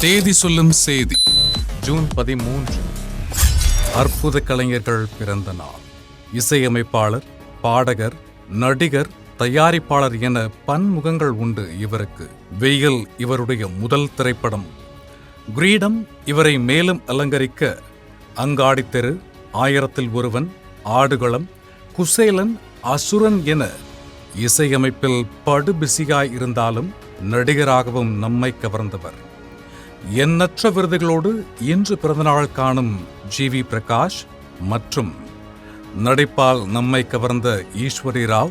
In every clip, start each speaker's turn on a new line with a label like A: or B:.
A: தேதி சொல்லும் செய்தி. ஜூன் பதிமூன்று. அற்புத கலைஞர்கள் பிறந்த நாள். இசையமைப்பாளர் பாடகர் நடிகர் தயாரிப்பாளர் என பன்முகங்கள் உண்டு இவருக்கு. வெயில் இவருடைய முதல் திரைப்படம். கிரீடம் இவரை மேலும் அலங்கரிக்க அங்காடி தெரு ஆயிரத்தில் ஒருவன் ஆடுகளம் குசேலன் அசுரன் என இசையமைப்பில் படுபிசியாய் இருந்தாலும் நடிகராகவும் நம்மை கவர்ந்தவர். எண்ணற்ற விருதுகளோடு இன்று பிறந்தநாள் காணும் ஜி வி பிரகாஷ் மற்றும் நடிப்பால் நம்மை கவர்ந்த ஈஸ்வரி ராவ்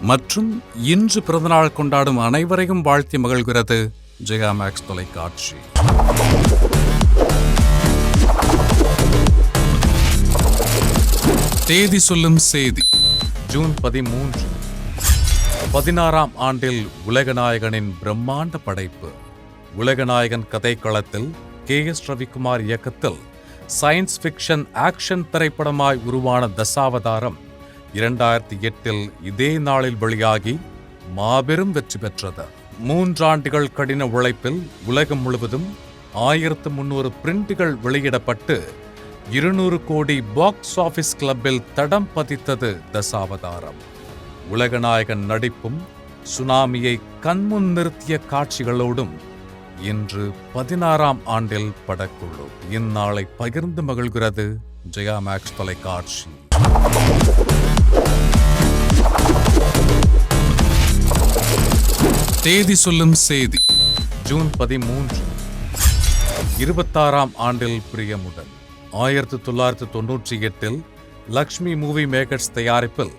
A: மற்றும் இன்று பிறந்தநாள் கொண்டாடும் அனைவரையும் வாழ்த்தி மகிழ்கிறது ஜெயா மேக்ஸ் தொலைக்காட்சி. தேதி சொல்லும் செய்தி ஜூன் பதிமூன்று. பதினாறாம் ஆண்டில் உலகநாயகனின் பிரம்மாண்ட படைப்பு. உலகநாயகன் கதைக்களத்தில் கே எஸ் ரவிக்குமார் இயக்கத்தில் சயின்ஸ் ஃபிக்ஷன் ஆக்ஷன் திரைப்படமாய் உருவான தசாவதாரம் இரண்டாயிரத்தி எட்டில் இதே நாளில் வெளியாகி மாபெரும் வெற்றி பெற்றது. மூன்றாண்டுகள் கடின உழைப்பில் உலகம் முழுவதும் ஆயிரத்து முன்னூறு பிரிண்டுகள் வெளியிடப்பட்டு இருநூறு கோடி பாக்ஸ் ஆஃபீஸ் கிளப்பில் தடம் பதித்தது தசாவதாரம். உலகநாயகன் நடிப்பும் சுனாமியை கண்முன் நிறுத்திய காட்சிகளோடும் இன்று பதினாறாம் ஆண்டில் படக்குழு இந்நாளை பகிர்ந்து மகிழ்கிறது ஜெயா மேக்ஸ் தொலைக்காட்சி. தேதி சொல்லும் செய்தி ஜூன் பதிமூன்று. இருபத்தாறாம் ஆண்டில் பிரியமுடன். ஆயிரத்தி தொள்ளாயிரத்தி தொன்னூற்றி எட்டில் லக்ஷ்மி மூவி மேக்கர்ஸ் தயாரிப்பில்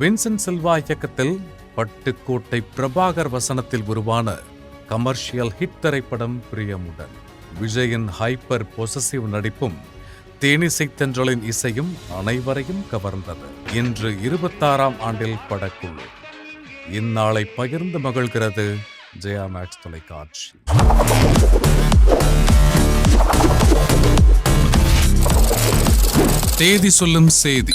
A: வின்சென்ட் செல்வா இயக்கத்தில் பட்டுக்கோட்டை பிரபாகர் வசனத்தில் உருவான கமர்ஷியல் ஹிட் திரைப்படம் பிரியமுடன். விஜயின் ஹைப்பர் பொசசிவ் நடிப்பும் தேனிசை தென்றலின் இசையும் அனைவரையும் கவர்ந்தது. இன்று இருபத்தாறாம் ஆண்டில் படக்குழு. இந்நாளை பகிர்ந்து மகிழ்கிறது ஜெயா மேக்ஸ் தொலைக்காட்சி. தேதி சொல்லும் செய்தி.